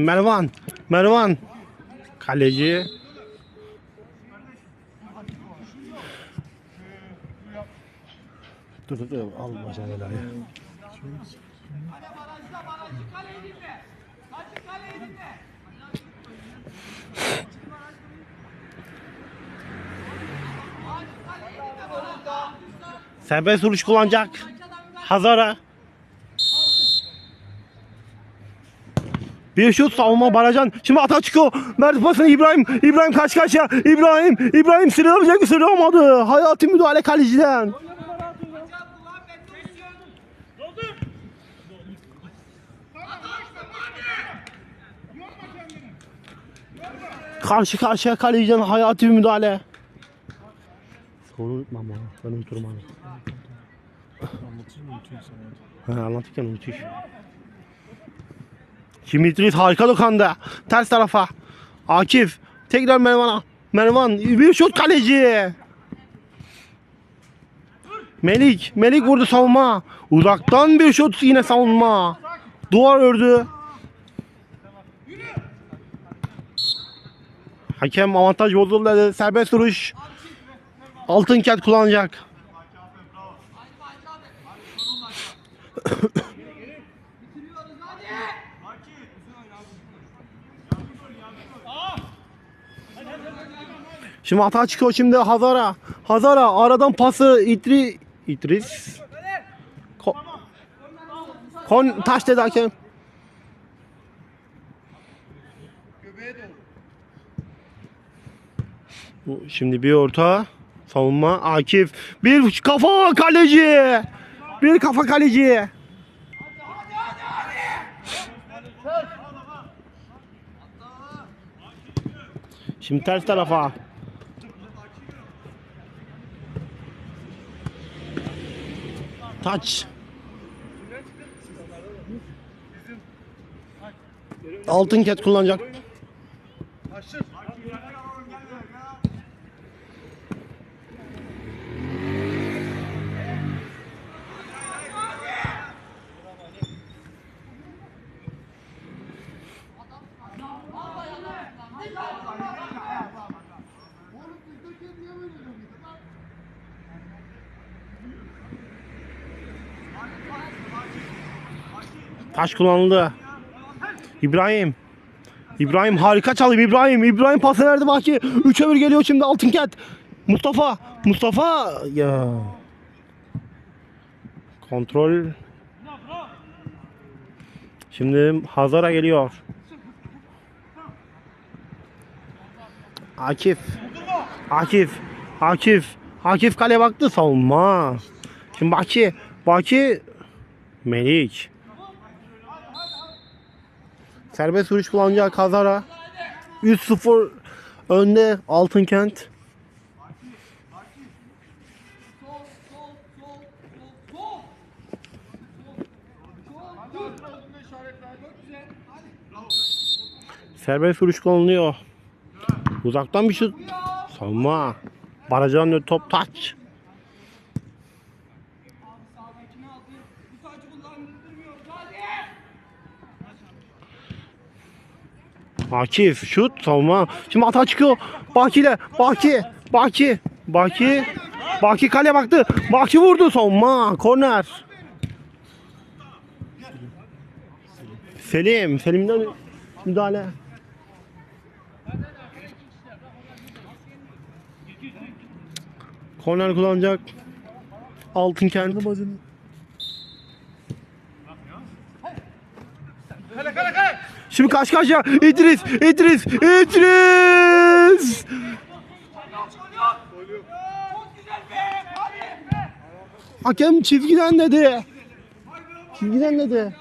Mervan. Mervan. Kaleci. Dur dur dur. Al bacağını helaya. Serbest vuruş kullanacak. Hazara. Bir şut savunma Baracan. Şimdi ata çıkıyor. Mert pasını İbrahim. İbrahim kaç kaçya. İbrahim. İbrahim sıyrılamayacak mı? Sıyrılamadı. Hayati müdahale kaleciden. Karşı karşıya kaleciden hayati bir müdahale. Sonra unutma ama. Ben unuturum abi. Anlatır mı unutuyorsun? Ha, anlatırken unutuyor. Şimdi İdris harika dokandı. Ters tarafa. Akif. Tekrar Mervan'a. Mervan. Bir şut kaleci. Melik. Melik vurdu savunma. Uzaktan bir şut yine savunma. Duvar ördü. Hakem avantaj bozuldu. Serbest vuruş. Altın kent kullanacak. Şimdi hata çıkıyor şimdi Hazara. Hazara aradan pası İdri İdris. Ko Kon taş dedi hakem. Şimdi bir orta savunma Akif bir kafa kaleci bir kafa kaleci Şimdi ters tarafa Taç. Altın ket kullanacak. Taş kullanıldı. İbrahim. İbrahim harika çalıyor İbrahim. İbrahim pası verdi Baki. 3'e 1 geliyor şimdi altın ket. Mustafa. Mustafa. Ya. Kontrol. Şimdi Hazara geliyor. Akif. Akif. Akif. Akif kale baktı savunma. Şimdi Baki. Baki. Melik. Serbest vuruş kullanacak Kazara. 3-0 önde Altınkent. Serbest vuruş kullanılıyor. Uzaktan bir şut. Savunma. Önünde top taç. Akif şut savunma. Şimdi hata çıkıyor. Baki ile Baki. Baki. Baki. Baki kale baktı. Baki vurdu savunma. Korner. Selim. Selim'den müdahale. Korner kullanacak. Altın kendi Şimdi karşı karşıya İdris, İdris, İdris. Hakem çizgiden dedi. Çizgiden dedi.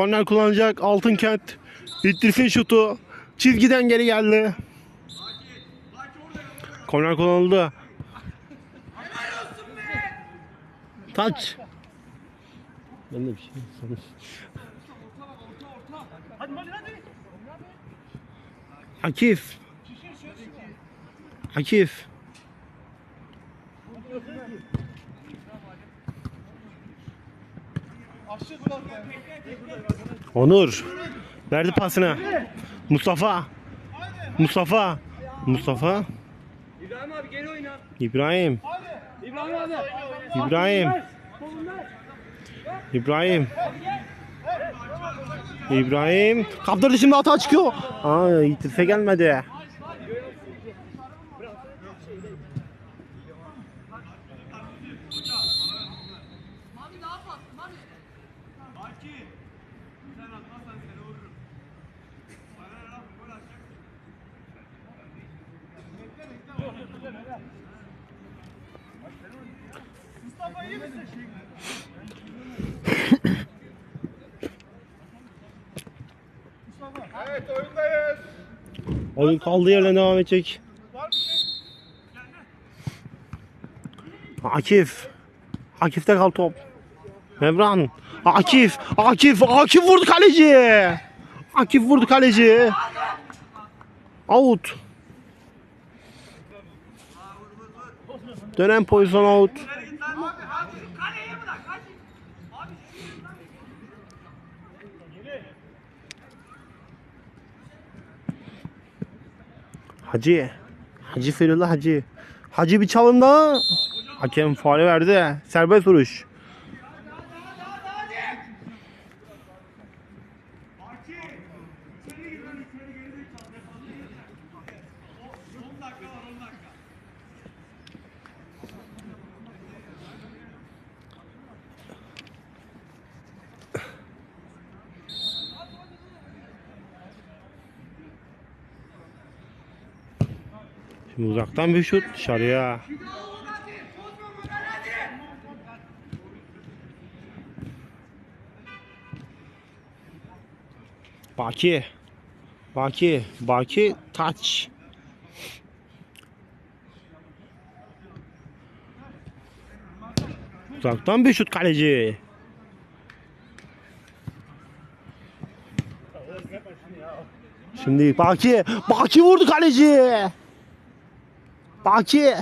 Korner kullanacak Altın Kent. İdris'in şutu çizgiden geri geldi. Korner kullanıldı. Taç. Ben de bir şey. Akif. Akif. Onur. Verdi pasını. Mustafa. Mustafa. Mustafa. İbrahim abi geri oyna. İbrahim. İbrahim abi. İbrahim. İbrahim. İbrahim. Kaptırdı şimdi hata çıkıyor. Aa itirse gelmedi. Evet oyundayız. Oyun kaldığı yerden devam edecek. Akif. Akif'te kal top. Mevran. Akif. Akif. Akif vurdu kaleci. Akif vurdu kaleci. Out. Dönen pozisyon out. Hacı. Hacı Firullah Hacı. Hacı bir çalım daha. Hakem faale verdi. Serbest vuruş. Şimdi uzaktan bir şut dışarıya. Baki. Baki. Baki touch. Uzaktan bir şut kaleci. Şimdi Baki. Baki vurdu kaleci. Baki.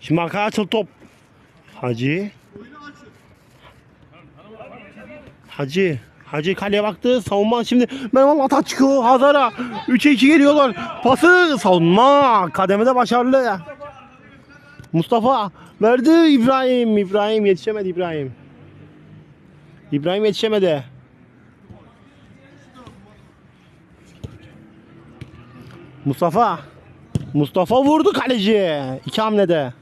Şimdi arkaya açıl top. Hacı. Hacı. Hacı kaleye baktı. Savunma şimdi Mervan ata çıkıyor. Hazara. 3'e 2 geliyorlar. Pası savunma. Kademede başarılı. Mustafa verdi İbrahim. İbrahim yetişemedi İbrahim. İbrahim yetişemedi. Mustafa. Mustafa vurdu kaleci. İki hamlede.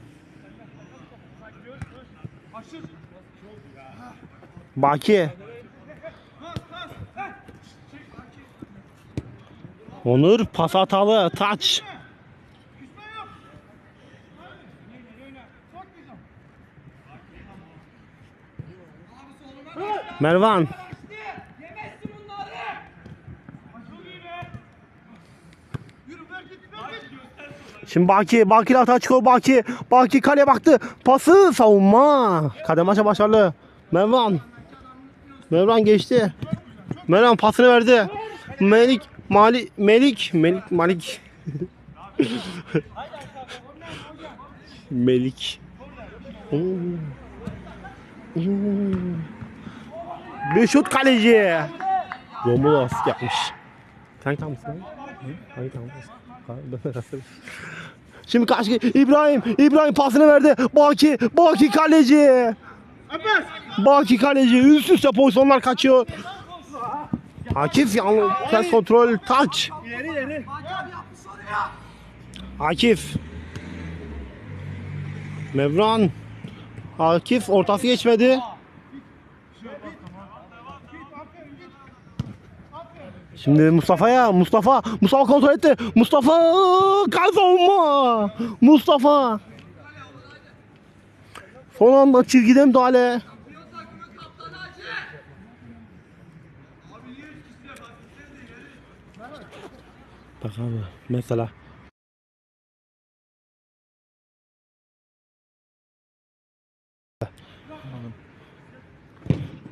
Baki. Onur pas hatalı. Taç. Mervan. Şimdi Baki, Baki hata çıkıyor Baki. Baki kaleye baktı. Pası savunma. Kadem maça başarılı. Mervan. Mervan geçti. Mervan pasını verdi. Melik, Mali, Melik, Melik, Malik. Melik. Oo. Oo. Bir şut kaleci. Romulo asist yapmış. Sen tam mısın? Hangi tam mısın? Şimdi karşı İbrahim, İbrahim pasını verdi. Baki, Baki kaleci. Baki kaleci üst üste pozisyonlar kaçıyor. Akif yalnız ters kontrol taç. İleri ileri. Akif. Mevran. Akif ortası geçmedi. Şimdi Mustafa'ya Mustafa Mustafa kontrol etti. Mustafa kal savunma. Mustafa. Son anda çizgide müdahale. Bak mesela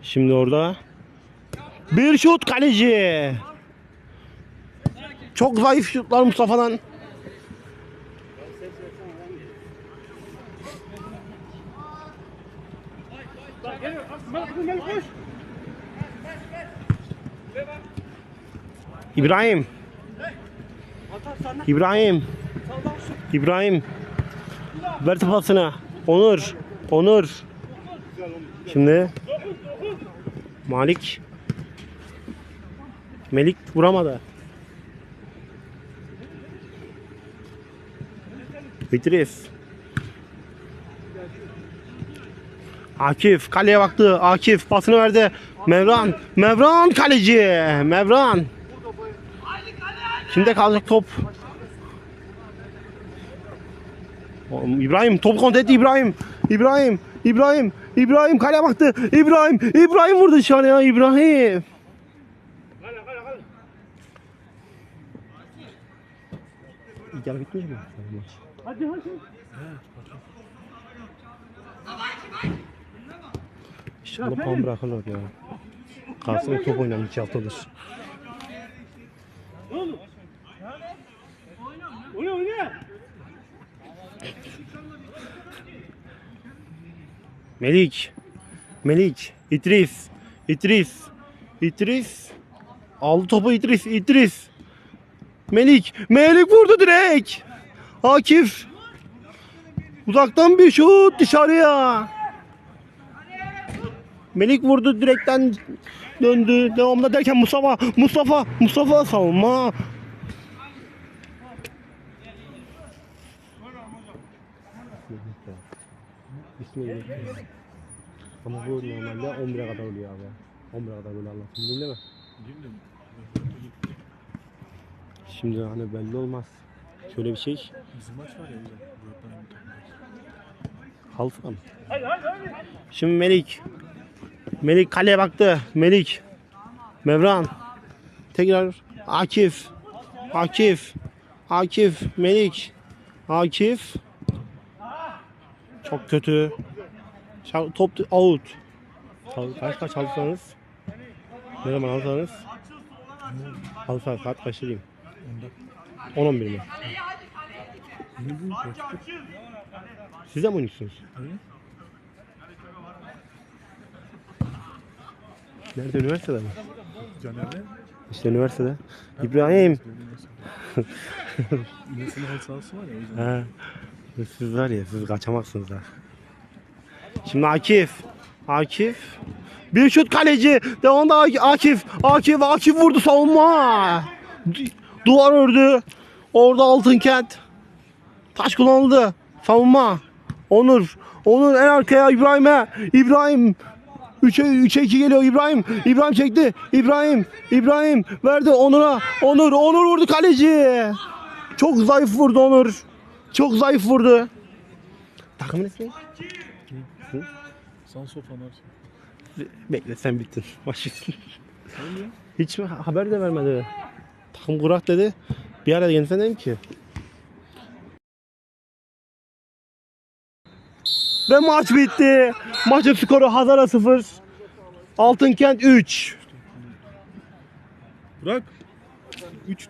Şimdi orada bir şut kaleci. Çok zayıf şutlar Mustafa'dan. İbrahim. İbrahim. İbrahim. Ver pasını. Onur. Onur. Şimdi Malik Melik vuramadı. İdris. Akif kaleye baktı. Akif pasını verdi. Mevran. Mevran kaleci. Mevran. Kimde kalacak top? İbrahim top kontrol etti İbrahim. İbrahim. İbrahim. İbrahim kaleye baktı. İbrahim. İbrahim vurdu dışarıya İbrahim. Gel bitmiş mi? Hadi hadi. İnşallah puan bırakırlar ya. Karşısında top oynamış haftadır. Oyna oyna. Melik. Melik. İdris. İdris. İdris. Aldı topu İdris. İdris. Melik. Melik vurdu direkt. Akif. Uzaktan bir şut dışarıya. Melik vurdu direkten döndü. Devamında derken Mustafa. Mustafa. Mustafa savunma. Bismillah. Ama bu normalde 11'e kadar oluyor abi. 11'e kadar böyle anlatsın değil mi? Şimdi hani belli olmaz. Şöyle bir şey. Bizim maç var ya mı? Şimdi Melik. Melik kaleye baktı. Melik. Mevran. Tekrar Akif. Akif. Akif. Melik. Akif. Çok kötü. Şa- Top out. Çal- Kaç kaç alırsanız? Ne zaman alırsanız? Alırsanız kaç kaçırayım? 10-11 mi? Siz de mi oynuyorsunuz? Nerede üniversitede mi? Caner'le İşte üniversitede. İbrahim. İnesinin halı sahası var ya o yüzden. Ha. Siz var ya siz kaçamazsınız ha. Şimdi Akif. Akif. Bir şut kaleci. Devamında Ak- Akif. Akif. Akif vurdu savunma. Du- Duvar ördü. Orada Altınkent. Taş kullanıldı. Savunma. Onur. Onur en arkaya İbrahim'e. İbrahim. 3'e 3'e 2 geliyor İbrahim. İbrahim çekti. İbrahim. İbrahim verdi Onur'a. Onur. Onur vurdu kaleci. Çok zayıf vurdu Onur. Çok zayıf vurdu. Takımın ismi? Sanso Fanar. Bekle sen bittin. Bitsin. Hiç mi haber de vermedi. Takım kurak dedi. Bir ara gelsen dedim ki. Ve maç bitti. Maçın skoru Hazara 0. Altınkent 3. Bırak. 3